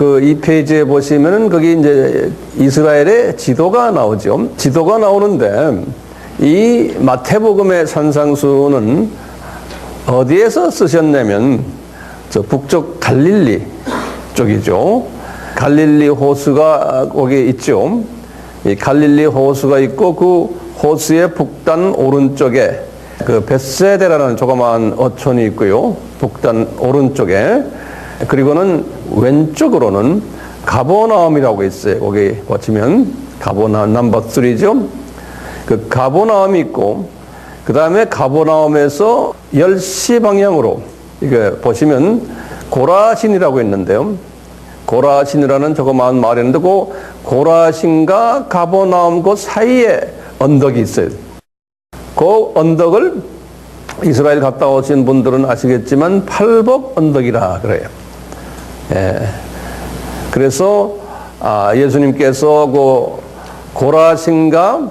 그 이 페이지에 보시면은 거기 이제 이스라엘의 지도가 나오죠. 지도가 나오는데 이 마태복음의 산상수는 어디에서 쓰셨냐면 저 북쪽 갈릴리 쪽이죠. 갈릴리 호수가 거기 있죠. 이 갈릴리 호수가 있고 그 호수의 북단 오른쪽에 그 베세데라는 조그마한 어촌이 있고요. 북단 오른쪽에 그리고는 왼쪽으로는 가보나움이라고 있어요. 거기 보시면 가보나움 넘버 3죠. 그 가보나움이 있고 그 다음에 가보나움에서 10시 방향으로 이게 보시면 고라신이라고 있는데요. 고라신이라는 조그마한 마을이 있는데 그 고라신과 가보나움 그 사이에 언덕이 있어요. 그 언덕을 이스라엘 갔다 오신 분들은 아시겠지만 팔복 언덕이라 그래요. 예. 그래서 아, 예수님께서 그 고라신과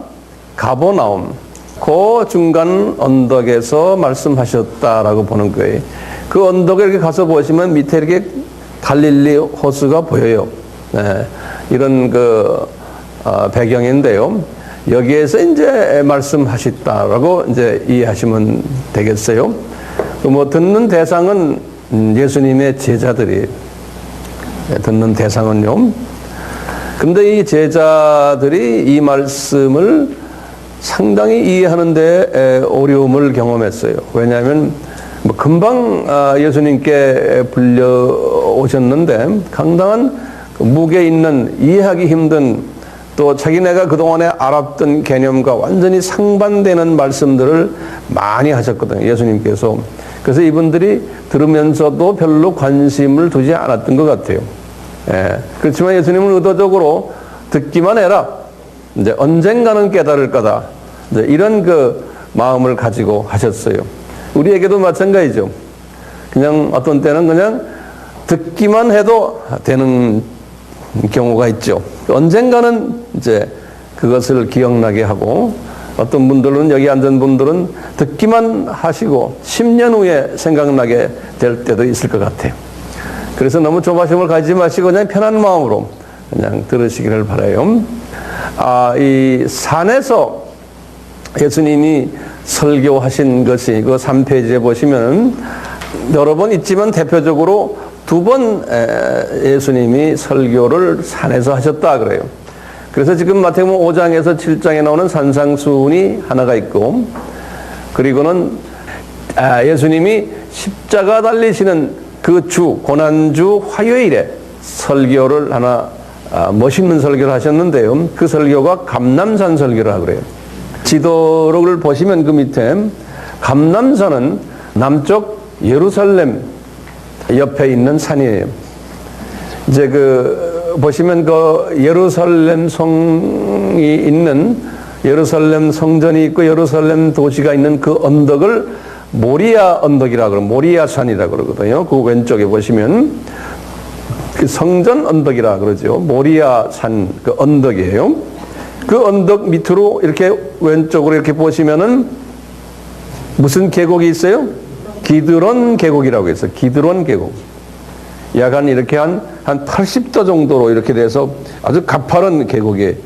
가보나움 그 중간 언덕에서 말씀하셨다라고 보는 거예요. 그 언덕에 이렇게 가서 보시면 밑에 이렇게 갈릴리 호수가 보여요. 예. 이런 그 어, 배경인데요. 여기에서 이제 말씀하셨다라고 이제 이해하시면 되겠어요. 그뭐 듣는 대상은 음, 예수님의 제자들이 예, 듣는 대상은요. 근데 이 제자들이 이 말씀을 상당히 이해하는데 에, 어려움을 경험했어요. 왜냐하면 뭐 금방 아, 예수님께 불려 오셨는데 상당한 그 무게 있는 이해하기 힘든 또 자기네가 그동안에 알았던 개념과 완전히 상반되는 말씀들을 많이 하셨거든요. 예수님께서. 그래서 이분들이 들으면서도 별로 관심을 두지 않았던 것 같아요. 예. 그렇지만 예수님은 의도적으로 듣기만 해라. 이제 언젠가는 깨달을 거다. 이제 이런 그 마음을 가지고 하셨어요. 우리에게도 마찬가지죠. 그냥 어떤 때는 그냥 듣기만 해도 되는 경우가 있죠. 언젠가는 이제 그것을 기억나게 하고 어떤 분들은 여기 앉은 분들은 듣기만 하시고 10년 후에 생각나게 될 때도 있을 것 같아요. 그래서 너무 조바심을 가지지 마시고 그냥 편한 마음으로 그냥 들으시기를 바라요. 아, 이 산에서 예수님이 설교하신 것이 그 3페이지에 보시면 여러 번 있지만 대표적으로 두 번 예수님이 설교를 산에서 하셨다 그래요. 그래서 지금 마태복음 5장에서 7장에 나오는 산상수훈이 하나가 있고 그리고는 아, 예수님이 십자가 달리시는 그 주 고난주 화요일에 설교를 하나 아, 멋있는 설교를 하셨는데요. 그 설교가 감남산 설교라 그래요. 지도를 보시면 그 밑에 감남산은 남쪽 예루살렘 옆에 있는 산이에요. 이제 그 보시면 그 예루살렘 성이 있는 예루살렘 성전이 있고 예루살렘 도시가 있는 그 언덕을 모리아 언덕이라 그러 모리아 산이라 그러거든요. 그 왼쪽에 보시면 그 성전 언덕이라 그러죠. 모리아 산 그 언덕이에요. 그 언덕 밑으로 이렇게 왼쪽으로 이렇게 보시면은 무슨 계곡이 있어요? 기드론 계곡이라고 해서 기드론 계곡. 약간 이렇게 한, 한 80도 정도로 이렇게 돼서 아주 가파른 계곡에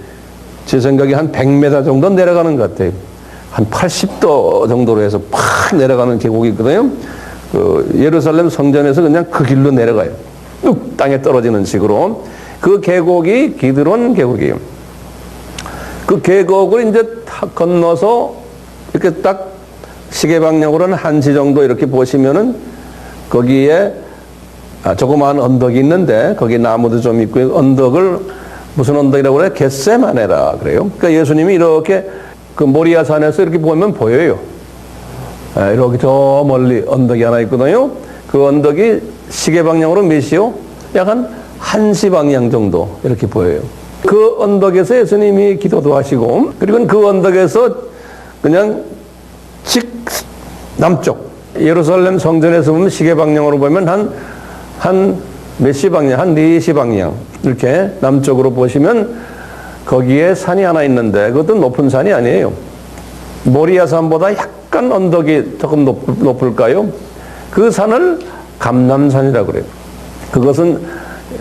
제 생각에 한 100m 정도 내려가는 것 같아요. 한 80도 정도로 해서 팍 내려가는 계곡이 있거든요. 그 예루살렘 성전에서 그냥 그 길로 내려가요. 뚝 땅에 떨어지는 식으로. 그 계곡이 기드론 계곡이에요. 그 계곡을 이제 탁 건너서 이렇게 딱 시계 방향으로는 한시 정도 이렇게 보시면은 거기에 아, 조그마한 언덕이 있는데 거기 나무도 좀 있고 언덕을 무슨 언덕이라고 그래? 겟세마네라 그래요. 그러니까 예수님이 이렇게 그 모리아 산에서 이렇게 보면 보여요. 아, 이렇게 저 멀리 언덕이 하나 있거든요. 그 언덕이 시계 방향으로 몇이요? 약한 한시 방향 정도 이렇게 보여요. 그 언덕에서 예수님이 기도도 하시고 그리고 그 언덕에서 그냥 직 남쪽 예루살렘 성전에서 보면 시계 방향으로 보면 한 한 몇 시 방향 한 4시 방향 이렇게 남쪽으로 보시면 거기에 산이 하나 있는데 그것도 높은 산이 아니에요. 모리아 산보다 약간 언덕이 조금 높, 을까요그 산을 감남산이라고 그래요. 그것은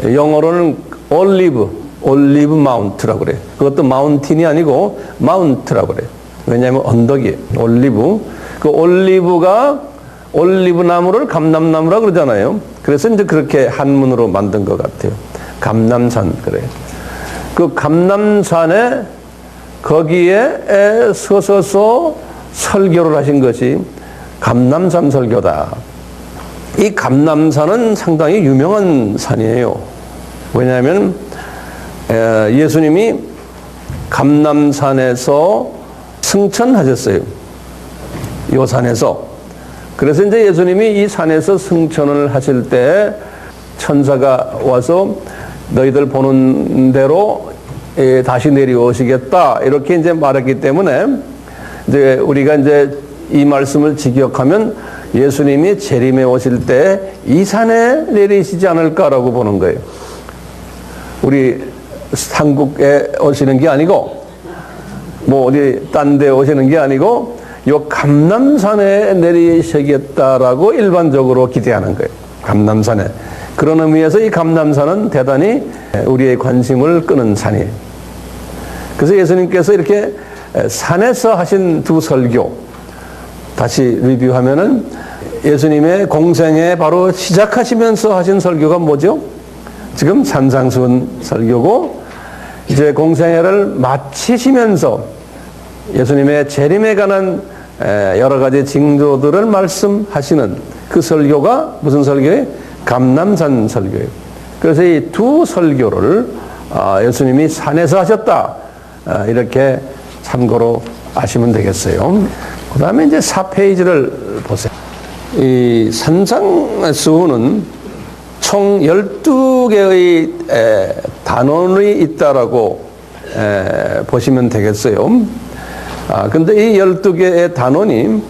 영어로는 올리브, 올리브 마운트라고 그래. 그것도 마운틴이 아니고 마운트라고 그래. 왜냐하면 언덕이에요. 올리브. 그 올리브가 올리브 나무를 감남나무라 그러잖아요. 그래서 이제 그렇게 한문으로 만든 것 같아요. 감남산 그래. 그 감남산에 거기에 서서서 설교를 하신 것이 감남산 설교다. 이 감남산은 상당히 유명한 산이에요. 왜냐하면 예수님이 감남산에서 승천하셨어요. 이 산에서. 그래서 이제 예수님이 이 산에서 승천을 하실 때 천사가 와서 너희들 보는 대로 다시 내려오시겠다. 이렇게 이제 말했기 때문에 이제 우리가 이제 이 말씀을 직역하면 예수님이 재림에 오실 때 이 산에 내리시지 않을까라고 보는 거예요. 우리 한국에 오시는 게 아니고 뭐 어디 딴 데 오시는 게 아니고 요 감남산에 내리시겠다라고 일반적으로 기대하는 거예요. 감남산에. 그런 의미에서 이 감남산은 대단히 우리의 관심을 끄는 산이에요. 그래서 예수님께서 이렇게 산에서 하신 두 설교 다시 리뷰하면은 예수님의 공생에 바로 시작하시면서 하신 설교가 뭐죠? 지금 산상수훈 설교고 이제 공생애를 마치시면서 예수님의 재림에 관한 여러 가지 징조들을 말씀하시는 그 설교가 무슨 설교예요? 감남산 설교예요. 그래서 이 두 설교를 아, 예수님이 산에서 하셨다. 아, 이렇게 참고로 아시면 되겠어요. 그 다음에 이제 4페이지를 보세요. 이 산상수훈은 총 12개의 단원이 있다라고 보시면 되겠어요. 아, 근데 이 12개의 단원이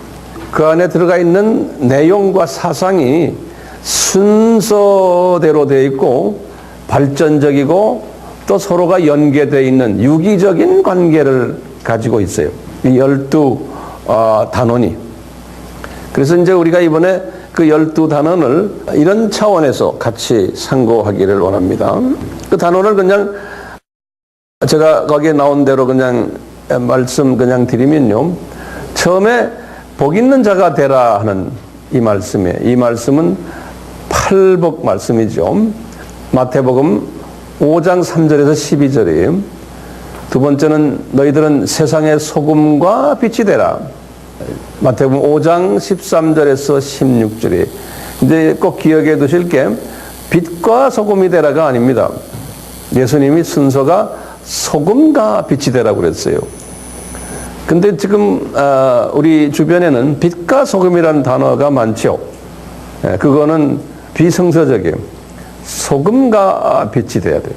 그 안에 들어가 있는 내용과 사상이 순서대로 되어 있고 발전적이고 또 서로가 연계되어 있는 유기적인 관계를 가지고 있어요. 이 열두 어, 단원이. 그래서 이제 우리가 이번에 그 열두 단원을 이런 차원에서 같이 상고하기를 원합니다. 그 단원을 그냥 제가 거기에 나온 대로 그냥 말씀 그냥 드리면요. 처음에 복 있는 자가 되라 하는 이 말씀에 이 말씀은 팔복 말씀이죠. 마태복음 5장 3절에서 12절이에요. 두 번째는 너희들은 세상의 소금과 빛이 되라. 마태복음 5장 13절에서 16절이 이제 꼭 기억해 두실 게 빛과 소금이 되라가 아닙니다. 예수님이 순서가 소금과 빛이 되라고 그랬어요. 근데 지금 아, 우리 주변에는 빛과 소금이라는 단어가 많죠. 예, 그거는 비성서적이에요. 소금과 빛이 돼야 돼요.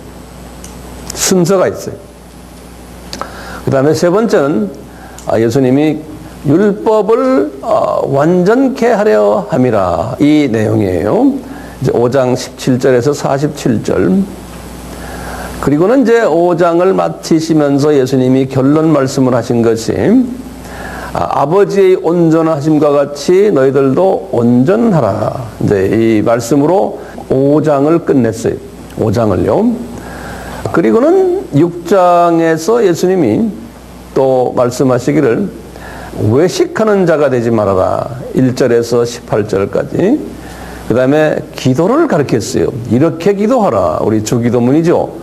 순서가 있어요. 그 다음에 세 번째는 아, 예수님이 율법을 어, 완전케 하려 함이라 이 내용이에요. 이제 5장 17절에서 47절. 그리고는 이제 5장을 마치시면서 예수님이 결론 말씀을 하신 것이 아, 버지의 온전하심과 같이 너희들도 온전하라. 이제 이 말씀으로 5장을 끝냈어요. 5장을요. 그리고는 6장에서 예수님이 또 말씀하시기를 외식하는 자가 되지 말아라. 1절에서 18절까지. 그 다음에 기도를 가르쳤어요. 이렇게 기도하라. 우리 주기도문이죠.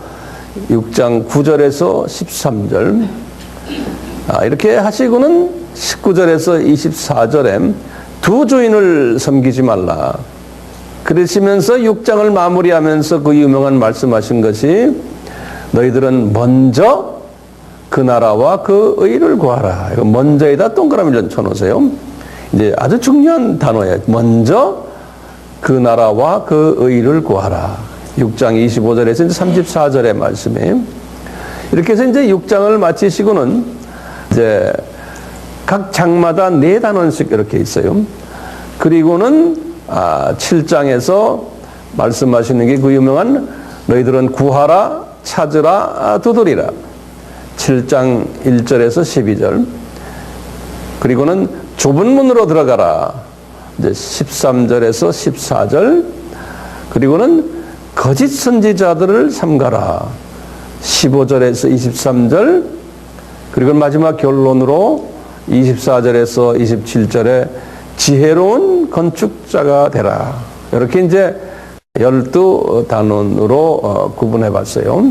6장 9절에서 13절. 아, 이렇게 하시고는 19절에서 24절에 두 주인을 섬기지 말라. 그러시면서 6장을 마무리하면서 그 유명한 말씀하신 것이 너희들은 먼저 그 나라와 그 의를 구하라. 이거 먼저에다 동그라미를 쳐놓으세요. 이제 아주 중요한 단어예요. 먼저 그 나라와 그 의를 구하라. 6장 25절에서 이제 34절의 말씀이에요. 이렇게 해서 이제 6장을 마치시고는 이제 각 장마다 네 단원씩 이렇게 있어요. 그리고는 아, 7장에서 말씀하시는 게 그 유명한 너희들은 구하라, 찾으라, 두드리라. 7장 1절에서 12절. 그리고는 좁은 문으로 들어가라. 이제 13절에서 14절. 그리고는 거짓 선지자들을 삼가라. 15절에서 23절 그리고 마지막 결론으로 24절에서 27절에 지혜로운 건축자가 되라. 이렇게 이제 열두 단원으로 어, 구분해 봤어요.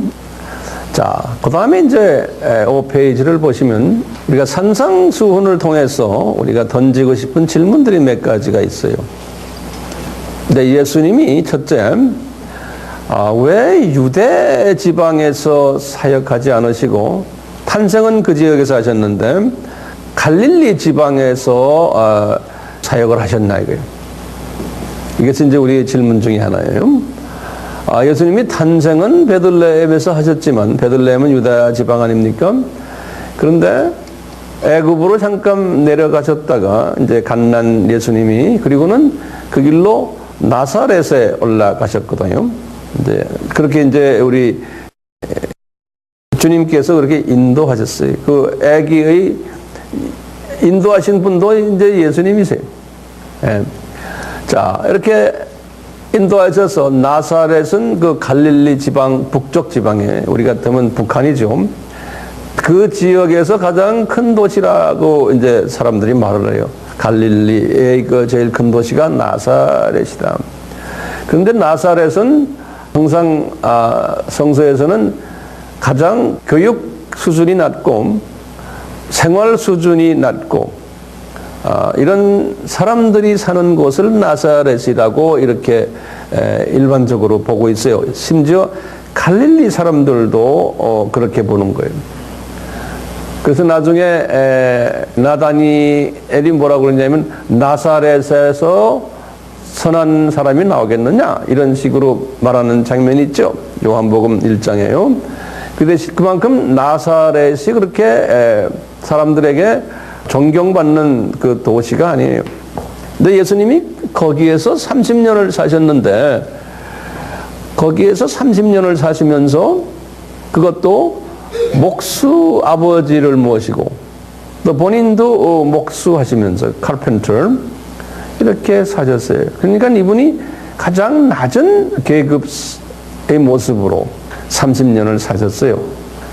자, 그 다음에 이제 5페이지를 보시면 우리가 산상수훈을 통해서 우리가 던지고 싶은 질문들이 몇 가지가 있어요. 근데 예수님이 첫째, 아, 왜 유대 지방에서 사역하지 않으시고 탄생은 그 지역에서 하셨는데 갈릴리 지방에서 아, 사역을 하셨나 이거예요. 이것이 이제 우리의 질문 중에 하나예요. 아, 예수님이 탄생은 베들레헴에서 하셨지만 베들레헴은 유다 지방 아닙니까? 그런데 애굽으로 잠깐 내려가셨다가 이제 간난 예수님이 그리고는 그 길로 나사렛에 올라가셨거든요. 이제 그렇게 이제 우리 주님께서 그렇게 인도하셨어요. 그 아기의 인도하신 분도 이제 예수님이세요. 예. 자, 이렇게 인도하셔서 나사렛은 그 갈릴리 지방 북쪽 지방에 우리 같으면 북한이죠. 그 지역에서 가장 큰 도시라고 이제 사람들이 말을 해요. 갈릴리의 그 제일 큰 도시가 나사렛이다. 그런데 나사렛은 항상 아, 성서에서는 가장 교육 수준이 낮고 생활 수준이 낮고 아, 이런 사람들이 사는 곳을 나사렛이라고 이렇게 에, 일반적으로 보고 있어요. 심지어 갈릴리 사람들도 어, 그렇게 보는 거예요. 그래서 나중에 에, 나다니엘이 뭐라고 그러냐면 나사렛에서 선한 사람이 나오겠느냐 이런 식으로 말하는 장면이 있죠. 요한복음 1장에요. 근데 그만큼 나사렛이 그렇게 에, 사람들에게 존경받는 그 도시가 아니에요. 근데 예수님이 거기에서 30년을 사셨는데 거기에서 30년을 사시면서 그것도 목수 아버지를 모시고 또 본인도 어, 목수하시면서 칼펜터 이렇게 사셨어요. 그러니까 이분이 가장 낮은 계급의 모습으로 30년을 사셨어요.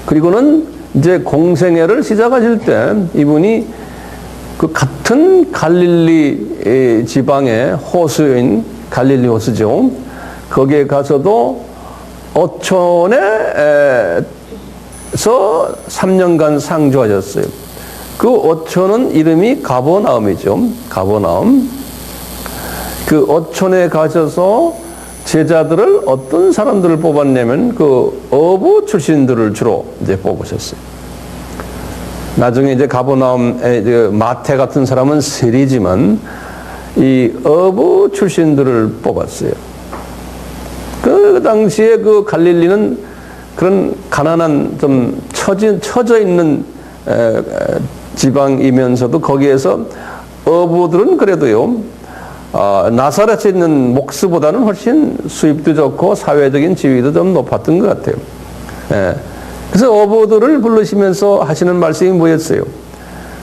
그리고는 이제 공생애를 시작하실 때 이분이 그 같은 갈릴리 지방의 호수인 갈릴리 호수죠. 거기에 가서도 어촌에서 3년간 상주하셨어요. 그 어촌은 이름이 가버나움이죠. 가버나움. 그 어촌에 가셔서 제자들을 어떤 사람들을 뽑았냐면 그 어부 출신들을 주로 이제 뽑으셨어요. 나중에 이제 가버나움의 그 마태 같은 사람은 세리지만 이 어부 출신들을 뽑았어요. 그 당시에 그 갈릴리는 그런 가난한 좀 처진, 처져 있는 에, 지방이면서도 거기에서 어부들은 그래도요, 어, 나사렛에 있는 목수보다는 훨씬 수입도 좋고 사회적인 지위도 좀 높았던 것 같아요. 예. 그래서 어부들을 부르시면서 하시는 말씀이 뭐였어요?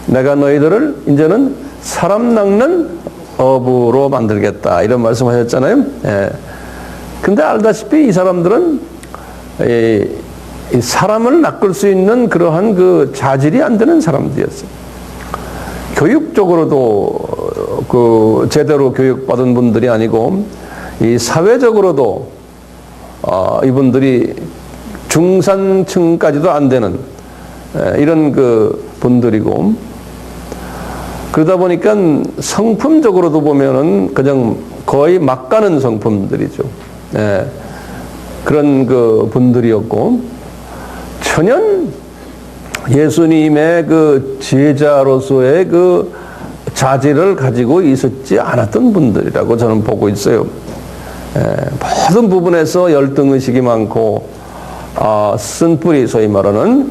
내가 너희들을 이제는 사람 낚는 어부로 만들겠다. 이런 말씀 하셨잖아요. 예. 근데 알다시피 이 사람들은 이, 이 사람을 낚을 수 있는 그러한 그 자질이 안 되는 사람들이었어요. 교육적으로도 그 제대로 교육받은 분들이 아니고 이 사회적으로도 어, 이분들이 중산층까지도 안 되는 이런 그 분들이고 그러다 보니까 성품적으로도 보면은 그냥 거의 막 가는 성품들이죠. 예, 그런 그 분들이었고 전혀 예수님의 그 제자로서의 그 자질을 가지고 있었지 않았던 분들이라고 저는 보고 있어요. 예, 모든 부분에서 열등의식이 많고 어, 쓴뿌리 소위 말하는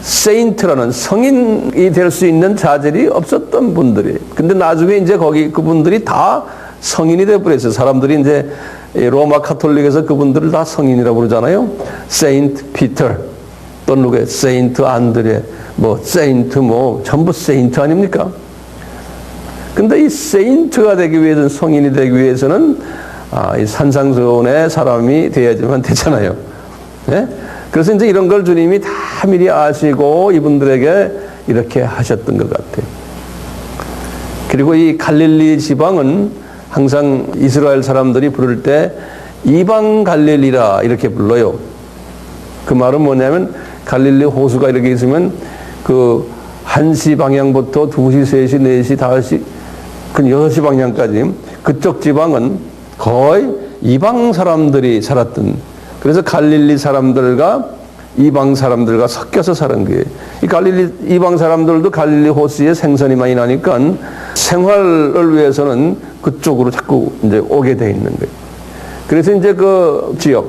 세인트라는 성인이 될 수 있는 자질이 없었던 분들이. 근데 나중에 이제 거기 그분들이 다 성인이 돼버렸어요. 사람들이 이제 로마 카톨릭에서 그분들을 다 성인이라고 그러잖아요. 세인트 피터, 또 누구예요? 세인트 안드레, 뭐 세인트 뭐 전부 세인트 아닙니까? 근데 이 세인트가 되기 위해서는 성인이 되기 위해서는 아, 이 산상수훈의 사람이 돼야지만 되잖아요. 예? 그래서 이제 이런 걸 주님이 다 미리 아시고 이분들에게 이렇게 하셨던 것 같아요. 그리고 이 갈릴리 지방은 항상 이스라엘 사람들이 부를 때 이방 갈릴리라 이렇게 불러요. 그 말은 뭐냐면 갈릴리 호수가 이렇게 있으면 그 1시 방향부터 2시, 3시, 4시, 5시, 그 6시 방향까지 그쪽 지방은 거의 이방 사람들이 살았던 그래서 갈릴리 사람들과 이방 사람들과 섞여서 사는 거예요. 이 갈릴리 이방 사람들도 갈릴리 호수에 생선이 많이 나니까 생활을 위해서는 그쪽으로 자꾸 이제 오게 돼 있는 거예요. 그래서 이제 그 지역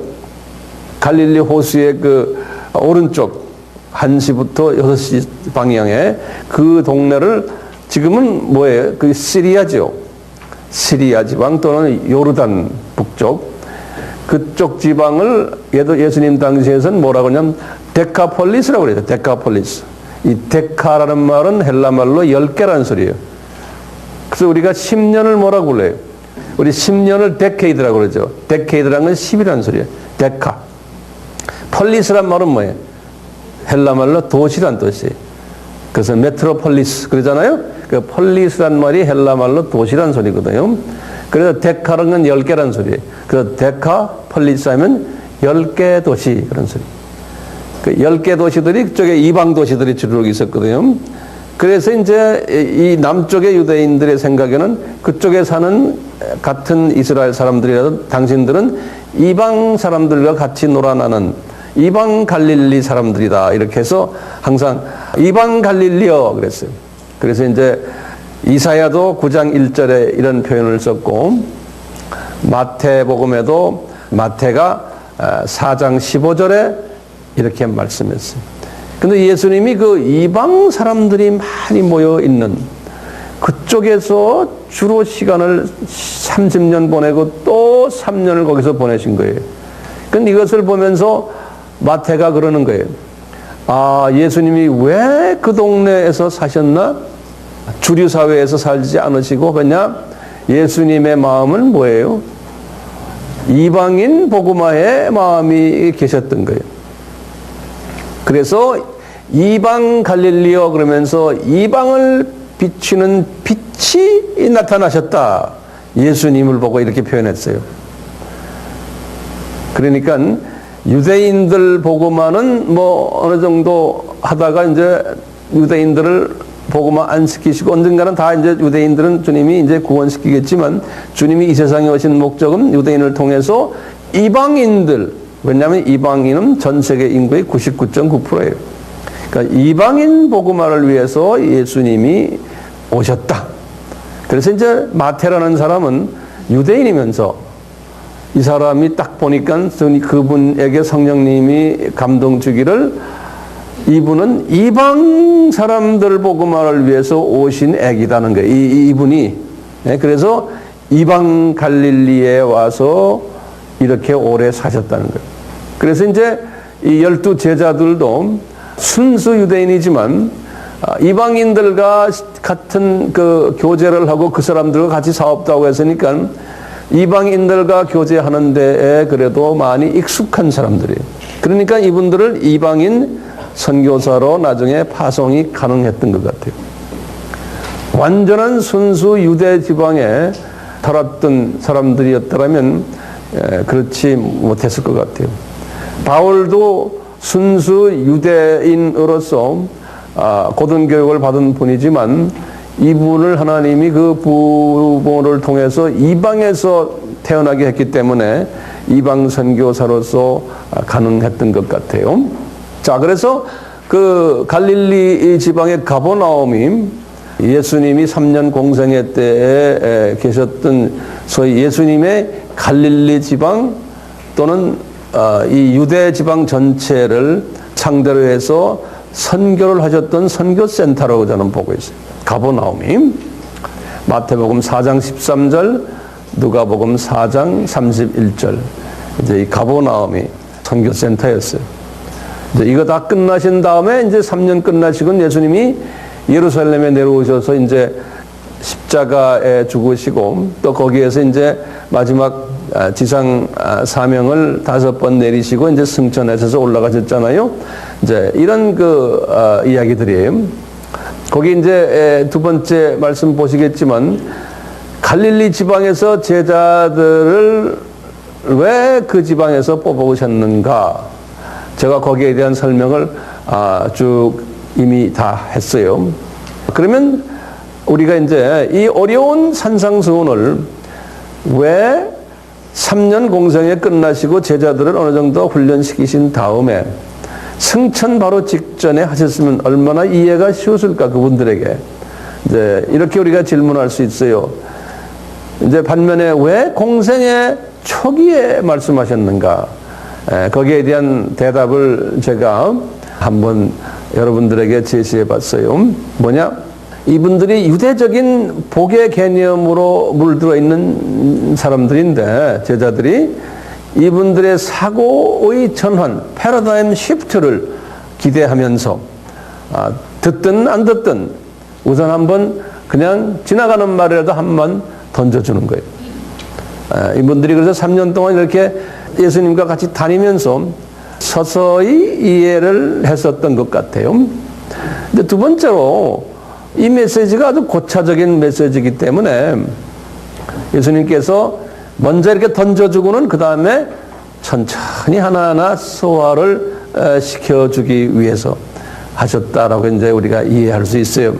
갈릴리 호수의 그 오른쪽 1시부터 6시 방향에 그 동네를 지금은 뭐예요? 그 시리아죠. 시리아 지방 또는 요르단 북쪽 그쪽 지방을 예수님 당시에서는 뭐라고 하냐면 데카폴리스라고 그래요. 데카폴리스. 이 데카라는 말은 헬라 말로 열 개라는 소리예요. 그래서 우리가 10년을 뭐라고 불러요? 우리 10년을 데케이드라고 그러죠. 데케이드라는 건 10이라는 소리예요. 데카. 폴리스란 말은 뭐예요? 헬라 말로 도시란 뜻이에요. 그래서 메트로폴리스 그러잖아요. 그 폴리스란 말이 헬라 말로 도시란 소리거든요. 그래서 데카라는 건 10개란 소리예요. 그래서 데카 폴리스 하면 10개 도시 그런 소리. 그 10개 도시들이 그쪽에 이방 도시들이 주로 있었거든요. 그래서 이제 이 남쪽의 유대인들의 생각에는 그쪽에 사는 같은 이스라엘 사람들이라도 당신들은 이방 사람들과 같이 놀아나는 이방 갈릴리 사람들이다. 이렇게 해서 항상 이방 갈릴리어 그랬어요. 그래서 이제 이사야도 9장 1절에 이런 표현을 썼고 마태복음에도 마태가 4장 15절에 이렇게 말씀했어요. 근데 예수님이 그 이방 사람들이 많이 모여 있는 그쪽에서 주로 시간을 30년 보내고 또 3년을 거기서 보내신 거예요. 근데 이것을 보면서 마태가 그러는 거예요. 아, 예수님이 왜 그 동네에서 사셨나? 주류 사회에서 살지 않으시고 왜냐? 예수님의 마음은 뭐예요? 이방인 복음화의 마음이 계셨던 거예요. 그래서 이방 갈릴리어 그러면서 이방을 비추는 빛이 나타나셨다. 예수님을 보고 이렇게 표현했어요. 그러니까 유대인들 보고만은 뭐 어느 정도 하다가 이제 유대인들을 보고만 안 시키시고 언젠가는 다 이제 유대인들은 주님이 이제 구원시키겠지만 주님이 이 세상에 오신 목적은 유대인을 통해서 이방인들 왜냐하면 이방인은 전 세계 인구의 99.9%예요. 그러니까 이방인 복음화를 위해서 예수님이 오셨다. 그래서 이제 마태라는 사람은 유대인이면서 이 사람이 딱 보니까 그분에게 성령님이 감동 주기를 이분은 이방 사람들 복음화를 위해서 오신 애기다는 거예요. 이, 이분이. 네, 그래서 이방 갈릴리에 와서 이렇게 오래 사셨다는 거예요. 그래서 이제 이 열두 제자들도 순수 유대인이지만 아, 이방인들과 같은 그 교제를 하고 그 사람들과 같이 사업도 하고 했으니까 이방인들과 교제하는 데에 그래도 많이 익숙한 사람들이에요. 그러니까 이분들을 이방인 선교사로 나중에 파송이 가능했던 것 같아요. 완전한 순수 유대 지방에 살았던 사람들이었더라면 그렇지 못했을 것 같아요. 바울도 순수 유대인으로서 아, 고등교육을 받은 분이지만 이분을 하나님이 그 부모를 통해서 이방에서 태어나게 했기 때문에 이방 선교사로서 가능했던 것 같아요. 자, 그래서 그 갈릴리 지방의 가보나움이 예수님이 3년 공생애 때에 계셨던 소위 예수님의 갈릴리 지방 또는 어, 이 유대 지방 전체를 상대로 해서 선교를 하셨던 선교센터라고 저는 보고 있어요. 가보나움이 마태복음 4장 13절, 누가복음 4장 31절. 이제 이 가보나움이 선교센터였어요. 이제 이거 다 끝나신 다음에 이제 3년 끝나시고 예수님이 예루살렘에 내려오셔서 이제 십자가에 죽으시고 또 거기에서 이제 마지막 아, 지상 아, 사명을 다섯 번 내리시고 이제 승천하셔서 올라가셨잖아요. 이제 이런 그 아, 이야기들이에요. 거기 이제 에, 두 번째 말씀 보시겠지만 갈릴리 지방에서 제자들을 왜 그 지방에서 뽑아오셨는가? 제가 거기에 대한 설명을 아, 쭉 이미 다 했어요. 그러면 우리가 이제 이 어려운 산상수훈을 왜 3년 공생에 끝나시고 제자들을 어느 정도 훈련시키신 다음에 승천 바로 직전에 하셨으면 얼마나 이해가 쉬웠을까 그분들에게 이제 이렇게 우리가 질문할 수 있어요. 이제 반면에 왜 공생의 초기에 말씀하셨는가? 에, 거기에 대한 대답을 제가 한번 여러분들에게 제시해 봤어요. 뭐냐? 이분들이 유대적인 복의 개념으로 물들어 있는 사람들인데, 제자들이 이분들의 사고의 전환, 패러다임 시프트를 기대하면서, 아, 듣든 안 듣든 우선 한번 그냥 지나가는 말이라도 한번 던져주는 거예요. 아, 이분들이 그래서 3년 동안 이렇게 예수님과 같이 다니면서 서서히 이해를 했었던 것 같아요. 근데 두 번째로 이 메시지가 아주 고차적인 메시지이기 때문에 예수님께서 먼저 이렇게 던져주고는 그 다음에 천천히 하나하나 소화를 어, 시켜주기 위해서 하셨다라고 이제 우리가 이해할 수 있어요.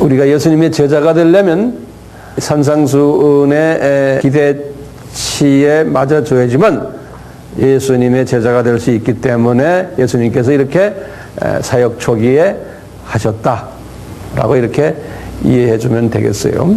우리가 예수님의 제자가 되려면 산상수훈의 기대 치에 맞아줘야지만 예수님의 제자가 될 수 있기 때문에 예수님께서 이렇게 사역 초기에 하셨다라고 이렇게 이해해 주면 되겠어요.